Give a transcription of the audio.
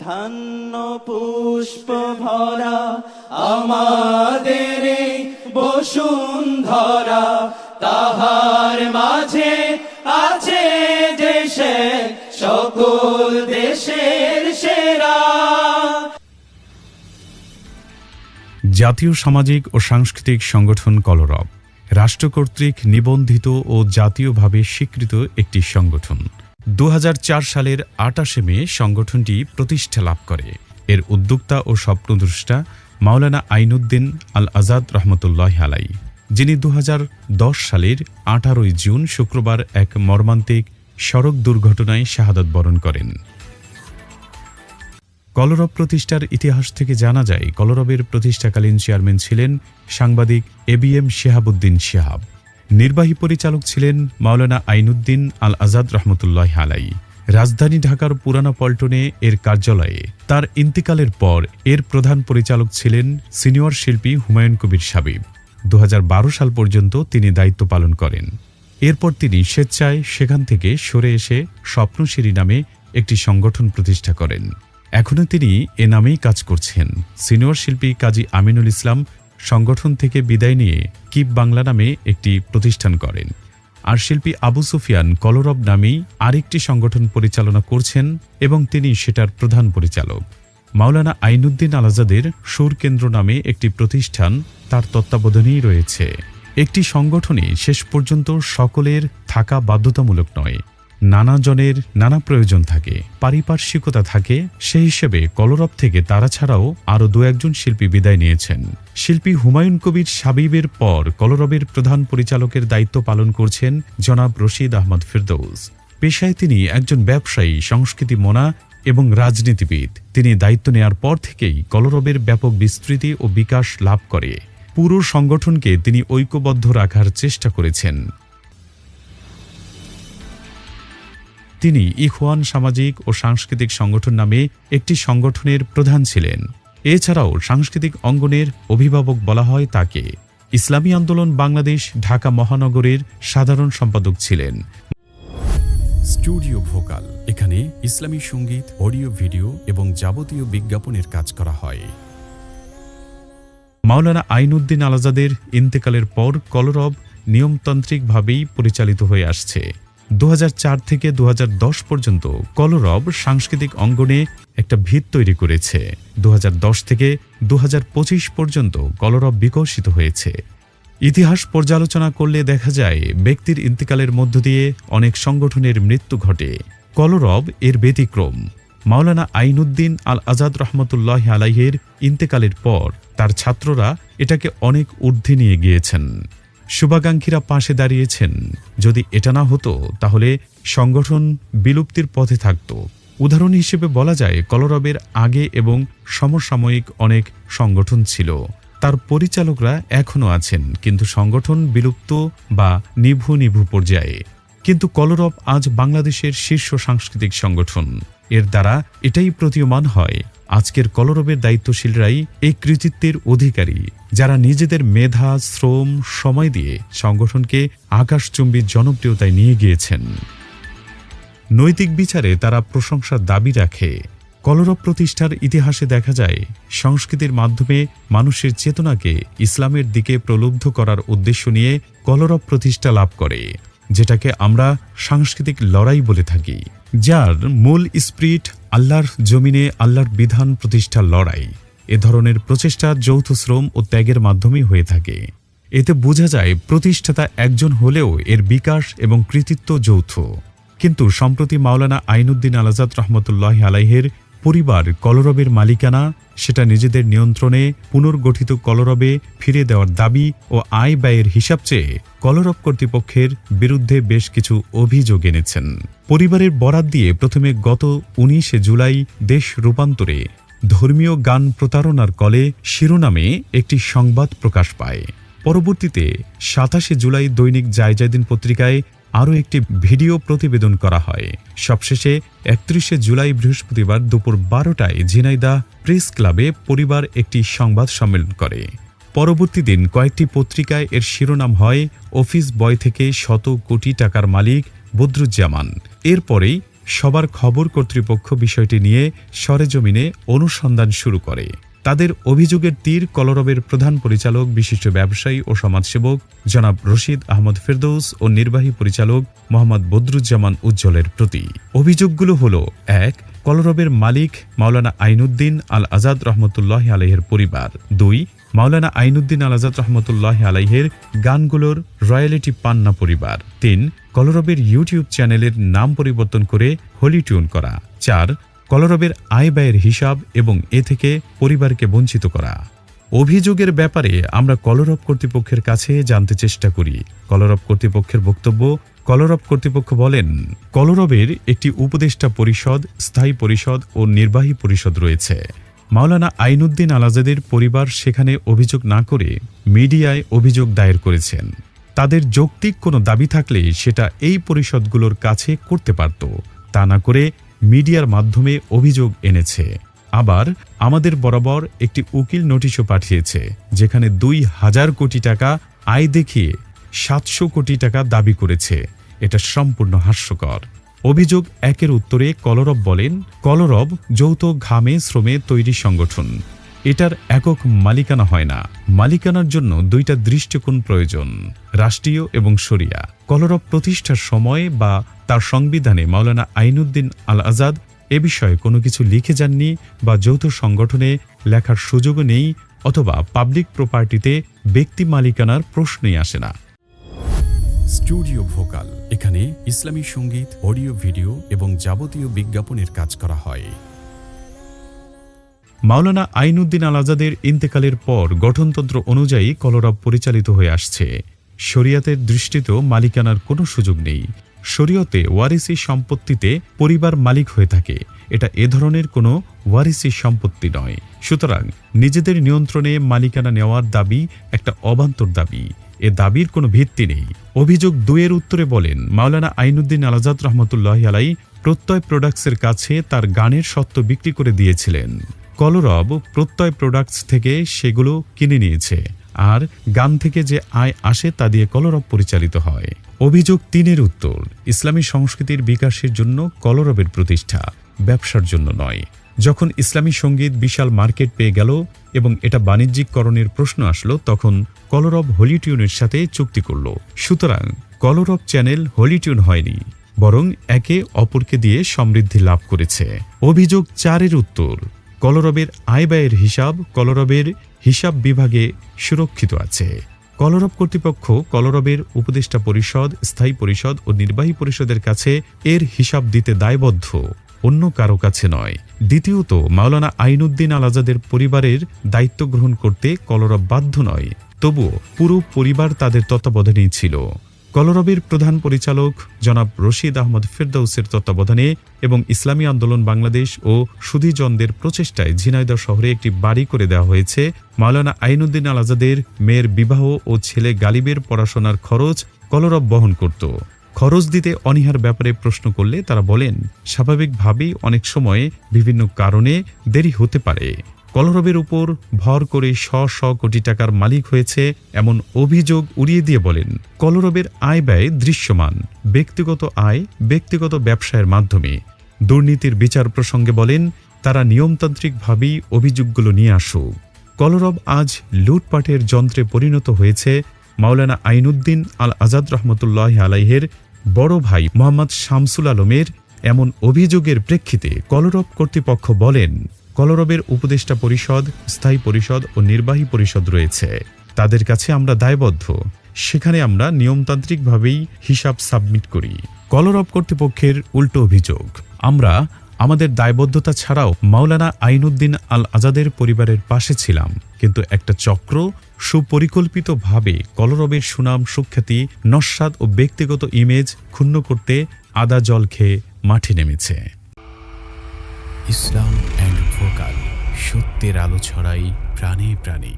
ধান্য পুষ্প ভরা আমাদের বসুন্ধরা। তাহার মাঝে আছে দেশে, সকল দেশের সেরা। জাতীয় সামাজিক ও সাংস্কৃতিক সংগঠন কলরব, রাষ্ট্র কর্তৃক নিবন্ধিত ও জাতীয়ভাবে স্বীকৃত একটি সংগঠন। দু হাজার চার সালের আটাশে মে সংগঠনটি প্রতিষ্ঠা লাভ করে। এর উদ্যোক্তা ও স্বপ্নদ্রষ্টা মাওলানা আইনুদ্দিন আল আজাদ রহমতুল্লাহ আলাই, যিনি দু হাজার দশ সালের আঠারোই জুন শুক্রবার এক মর্মান্তিক সড়ক দুর্ঘটনায় শাহাদত বরণ করেন। কলরব প্রতিষ্ঠার ইতিহাস থেকে জানা যায়, কলরবের প্রতিষ্ঠাকালীন চেয়ারম্যান ছিলেন সাংবাদিক A B M Shehabuddin Shehab. নির্বাহী পরিচালক ছিলেন মাওলানা আইনুদ্দিন আল আজাদ রহমতুল্লাহ আলাই রাজধানী ঢাকার পুরানা পল্টনে এর কার্যালয়ে তার ইন্তিকালের পর এর প্রধান পরিচালক ছিলেন সিনিয়র শিল্পী হুমায়ুন কবির সাবিব। দু সাল পর্যন্ত তিনি দায়িত্ব পালন করেন। এরপর তিনি স্বেচ্ছায় সেখান থেকে সরে এসে স্বপ্নশিরি নামে একটি সংগঠন প্রতিষ্ঠা করেন। এখনও তিনি এ নামেই কাজ করছেন। সিনিয়র শিল্পী কাজী আমিনুল ইসলাম সংগঠন থেকে বিদায় নিয়ে কিপ বাংলা নামে একটি প্রতিষ্ঠান করেন। আর শিল্পী আবু সুফিয়ান কলরব নামেই আরেকটি সংগঠন পরিচালনা করছেন এবং তিনি সেটার প্রধান পরিচালক। মাওলানা আইনুদ্দিন আলাজাদের সুর কেন্দ্র নামে একটি প্রতিষ্ঠান তার তত্ত্বাবধানেই রয়েছে। একটি সংগঠনে শেষ পর্যন্ত সকলের থাকা বাধ্যতামূলক নয় নানা জনের নানা প্রয়োজন থাকে, পারিপার্শ্বিকতা থাকে, সেই হিসেবে কলরব থেকে তারা ছাড়াও আরও দু একজন শিল্পী বিদায় নিয়েছেন। শিল্পী হুমায়ুন কবির সাবিবের পর কলরবের প্রধান পরিচালকের দায়িত্ব পালন করছেন জনাব রশিদ আহমদ ফিরদৌস। পেশায় তিনি একজন ব্যবসায়ী, সংস্কৃতি মনা এবং রাজনীতিবিদ। তিনি দায়িত্ব নেয়ার পর থেকেই কলরবের ব্যাপক বিস্তৃতি ও বিকাশ লাভ করে। পুরো সংগঠনকে তিনি ঐক্যবদ্ধ রাখার চেষ্টা করেছেন। তিনি ইখওয়ান সামাজিক ও সাংস্কৃতিক সংগঠন নামে একটি সংগঠনের প্রধান ছিলেন। এছাড়াও সাংস্কৃতিক অঙ্গনের অভিভাবক বলা হয় তাকে। ইসলামী আন্দোলন বাংলাদেশ ঢাকা মহানগরের সাধারণ সম্পাদক ছিলেন। স্টুডিও ভোকাল এখানে ইসলামী সংগীত অডিও ভিডিও এবং যাবতীয় বিজ্ঞাপনের কাজ করা হয়। মাওলানা আইনুদ্দিন আলাজাদের ইন্তেকালের পর কলরব নিয়মতান্ত্রিকভাবেই পরিচালিত হয়ে আসছে। দু হাজার চার থেকে দুহাজার দশ পর্যন্ত কলরব সাংস্কৃতিক অঙ্গনে একটা ভিত তৈরি করেছে। দু হাজার দশ থেকে দুহাজার পঁচিশ পর্যন্ত কলরব বিকশিত হয়েছে। ইতিহাস পর্যালোচনা করলে দেখা যায়, ব্যক্তির ইন্তেকালের মধ্য দিয়ে অনেক সংগঠনের মৃত্যু ঘটে। কলরব এর ব্যতিক্রম। মাওলানা আইনুদ্দিন আল আজাদ রহমতুল্লাহ আলাইহের ইন্তেকালের পর তার ছাত্ররা এটাকে অনেক ঊর্ধ্বে নিয়ে গিয়েছেন। শুভাকাঙ্ক্ষীরা পাশে দাঁড়িয়েছেন। যদি এটা না হতো, তাহলে সংগঠন বিলুপ্তির পথে থাকত। উদাহরণ হিসেবে বলা যায়, কলরবের আগে এবং সমসাময়িক অনেক সংগঠন ছিল। তার পরিচালকরা এখনও আছেন, কিন্তু সংগঠন বিলুপ্ত বা নিভু নিভু পর্যায়ে। কিন্তু কলরব আজ বাংলাদেশের শীর্ষ সাংস্কৃতিক সংগঠন। এর দ্বারা এটাই প্রতীয়মান হয়। আজকের কলরবের দায়িত্বশীলরাই এই কৃতিত্বের অধিকারী, যারা নিজেদের মেধা, শ্রম, সময় দিয়ে সংগঠনকে আকাশচুম্বী জনপ্রিয়তায় নিয়ে গিয়েছেন। নৈতিক বিচারে তারা প্রশংসার দাবি রাখে। কলরব প্রতিষ্ঠার ইতিহাসে দেখা যায়, সংস্কৃতির মাধ্যমে মানুষের চেতনাকে ইসলামের দিকে প্রলুব্ধ করার উদ্দেশ্য নিয়ে কলরব প্রতিষ্ঠা লাভ করে, যেটাকে আমরা সাংস্কৃতিক লড়াই বলে থাকি। যার মূল স্প্রিট আল্লাহর জমিনে আল্লাহর বিধান প্রতিষ্ঠার লড়াই। এ ধরনের প্রচেষ্টা যৌথ শ্রম ও ত্যাগের মাধ্যমেই হয়ে থাকে। এতে বোঝা যায় প্রতিষ্ঠাতা একজন হলেও এর বিকাশ এবং কৃতিত্ব যৌথ। কিন্তু সম্প্রতি মাওলানা আইনুদ্দিন আলাজাদ রহমতুল্লাহ আলাইহের পরিবার কলরবের মালিকানা, সেটা নিজেদের নিয়ন্ত্রণে পুনর্গঠিত কলরবে ফিরে দেওয়ার দাবি ও আয় ব্যয়ের হিসাব চেয়ে কলরব কর্তৃপক্ষের বিরুদ্ধে বেশ কিছু অভিযোগ এনেছেন। পরিবারের বরাত দিয়ে প্রথমে গত উনিশে জুলাই দেশ রূপান্তরে ধর্মীয় গান প্রতারণার কলে শিরোনামে একটি সংবাদ প্রকাশ পায়। পরবর্তীতে সাতাশে জুলাই দৈনিক জায়জাদিন পত্রিকায় আরও একটি ভিডিও প্রতিবেদন করা হয়। সবশেষে একত্রিশে জুলাই বৃহস্পতিবার দুপুর বারোটায় ঝিনাইদা প্রেস ক্লাবে পরিবার একটি সংবাদ সম্মেলন করে। পরবর্তী দিন কয়েকটি পত্রিকায় এর শিরোনাম হয়, অফিস বয় থেকে শত কোটি টাকার মালিক বদরুজ্জামান। এরপরেই সবার খবর কর্তৃপক্ষ বিষয়টি নিয়ে সরেজমিনে অনুসন্ধান শুরু করে। তাদের অভিযোগের তীর কলরবের প্রধান পরিচালক, বিশিষ্ট ব্যবসায়ী ও সমাজসেবক জনাব রশিদ আহমদ ফেরদৌস ও নির্বাহী পরিচালক মোহাম্মদ বদরুজ্জামান উজ্জ্বলের প্রতি। অভিযোগগুলো হল, এক, কলরবের মালিক মাওলানা আইনুদ্দিন আল আজাদ রহমতুল্লাহ আলহের পরিবার। দুই, মাওলানা আইনুদ্দিন আল আজাদ রহমতুল্লাহ আলাইহের গানগুলোর রয়্যালিটি পান্না পরিবার। তিন, কলরবের ইউটিউব চ্যানেলের নাম পরিবর্তন করে হোলি টিউন করা। চার কলরবের আয় ব্যয়ের হিসাব এবং এ থেকে পরিবারকে বঞ্চিত করা। অভিযোগের ব্যাপারে আমরা কলরব কর্তৃপক্ষের কাছে জানতে চেষ্টা করি। কলরব কর্তৃপক্ষের বক্তব্য, কলরব কর্তৃপক্ষ বলেন, কলরবের একটি উপদেষ্টা পরিষদ, স্থায়ী পরিষদ ও নির্বাহী পরিষদ রয়েছে। মাওলানা আইনুদ্দিন আলাজাদের পরিবার সেখানে অভিযোগ না করে মিডিয়ায় অভিযোগ দায়ের করেছেন। তাদের যৌক্তিক কোনো দাবি থাকলে সেটা এই পরিষদগুলোর কাছে করতে পারত। তা না করে মিডিয়ার মাধ্যমে অভিযোগ এনেছে। আবার আমাদের বরাবর একটি উকিল নোটিশও পাঠিয়েছে, যেখানে দুই হাজার কোটি টাকা আয় দেখিয়ে সাতশো কোটি টাকা দাবি করেছে। এটা সম্পূর্ণ হাস্যকর। অভিযোগ একের উত্তরে কলরব বলেন, কলরব যৌথ ঘামে শ্রমে তৈরি সংগঠন। এটার একক মালিকানা হয় না। মালিকানার জন্য দুইটা দৃষ্টিকোণ প্রয়োজন, রাষ্ট্রীয় এবং শরিয়া। কলরব প্রতিষ্ঠার সময় বা তার সংবিধানে মাওলানা আইনুদ্দিন আল আজাদ এ বিষয়ে কোনো কিছু লিখে যাননি বা যৌথ সংগঠনে লেখার সুযোগও নেই অথবা পাবলিক প্রপার্টিতে ব্যক্তি মালিকানার প্রশ্নই আসে না। স্টুডিও ভোকাল, এখানে ইসলামী সংগীত, অডিও ভিডিও এবং যাবতীয় বিজ্ঞাপনের কাজ করা হয়। মাওলানা আইনুদ্দিন আল আজাদের ইন্তেকালের পর গঠনতন্ত্র অনুযায়ী কলরব পরিচালিত হয়ে আসছে। শরিয়াতের দৃষ্টিতেও মালিকানার কোনো সুযোগ নেই। শরীয়তে ওয়ারিসি সম্পত্তিতে পরিবার মালিক হয়ে থাকে। এটা এ ধরনের কোনো ওয়ারিসি সম্পত্তি নয়। সুতরাং নিজেদের নিয়ন্ত্রণে মালিকানা নেওয়ার দাবি একটা অবান্তর দাবি। এ দাবির কোনো ভিত্তি নেই। অভিযোগ দুয়ের উত্তরে বলেন, মাওলানা আইনুদ্দিন আলাজাদ রহমতুল্লাহ আলাই প্রত্যয় প্রোডাক্টসের কাছে তার গানের সত্ত্ব বিক্রি করে দিয়েছিলেন। কলরব প্রত্যয় প্রোডাক্টস থেকে সেগুলো কিনে নিয়েছে আর গান থেকে যে আয় আসে তা দিয়ে কলরব পরিচালিত হয়। অভিযোগ তিনের উত্তর, ইসলামী সংস্কৃতির বিকাশের জন্য কলরবের প্রতিষ্ঠা, ব্যবসার জন্য নয়। যখন ইসলামী সংগীত বিশাল মার্কেট পেয়ে গেল এবং এটা বাণিজ্যিককরণের প্রশ্ন আসলো, তখন কলরব হলিটিউনের সাথে চুক্তি করল। সুতরাং কলরব চ্যানেল হলিটিউন হয়নি, বরং একে অপরকে দিয়ে সমৃদ্ধি লাভ করেছে। অভিযোগ চারের উত্তর কলরবের আয় ব্যয়ের হিসাব কলরবের হিসাব বিভাগে সুরক্ষিত আছে। কলরব কর্তৃপক্ষ কলরবের উপদেষ্টা পরিষদ, স্থায়ী পরিষদ ও নির্বাহী পরিষদের কাছে এর হিসাব দিতে দায়বদ্ধ। অন্য কারও কাছে নয়। দ্বিতীয়ত, মাওলানা আইনুদ্দিন আল আজাদের পরিবারের দায়িত্ব গ্রহণ করতে কলরব বাধ্য নয়। তবুও পুরো পরিবার তাদের তত্ত্বাবধানেই ছিল। কলরবের প্রধান পরিচালক জনাব রশিদ আহমদ ফেরদৌসের তত্ত্বাবধানে এবং ইসলামী আন্দোলন বাংলাদেশ ও সুধীজনদের প্রচেষ্টায় ঝিনাইদহ শহরে একটি বাড়ি করে দেওয়া হয়েছে। মাওলানা আইনুদ্দিন আল আজাদের মেয়ের বিবাহ ও ছেলে গালিবের পড়াশোনার খরচ কলরব বহন করত। খরচ দিতে অনীহার ব্যাপারে প্রশ্ন করলে তারা বলেন, স্বাভাবিকভাবেই অনেক সময় বিভিন্ন কারণে দেরি হতে পারে। কলরবের উপর ভর করে শ শ কোটি টাকার মালিক হয়েছে এমন অভিযোগ উড়িয়ে দিয়ে বলেন, কলরবের আয় ব্যয় দৃশ্যমান, ব্যক্তিগত আয় ব্যক্তিগত ব্যবসায়ের মাধ্যমে। দুর্নীতির বিচার প্রসঙ্গে বলেন, তারা নিয়মতান্ত্রিকভাবেই অভিযোগগুলো নিয়ে আসুক। কলরব আজ লুটপাটের যন্ত্রে পরিণত হয়েছে মাওলানা আইনুদ্দিন আল আজাদ রহমতুল্লাহ আলাইহের বড় ভাই মোহাম্মদ শামসুল আলমের এমন অভিযোগের প্রেক্ষিতে কলরব কর্তৃপক্ষ বলেন কলরবের উপদেষ্টা পরিষদ, স্থায়ী পরিষদ ও নির্বাহী পরিষদ রয়েছে। তাদের কাছে আমরা দায়বদ্ধ। সেখানে আমরা নিয়মতান্ত্রিকভাবেই হিসাব সাবমিট করি। কলরব কর্তৃপক্ষের উল্টো অভিযোগ, আমরা আমাদের দায়বদ্ধতা ছাড়াও মাওলানা আইনুদ্দিন আল আজাদের পরিবারের পাশে ছিলাম। কিন্তু একটা চক্র সুপরিকল্পিতভাবে কলরবের সুনাম, সুখ্যাতি নস্বাদ ও ব্যক্তিগত ইমেজ ক্ষুণ্ণ করতে আদা জল খেয়ে মাঠে নেমেছে। ইসলাম ভোকাল সত্যের আলো ছড়াই প্রাণে প্রাণে।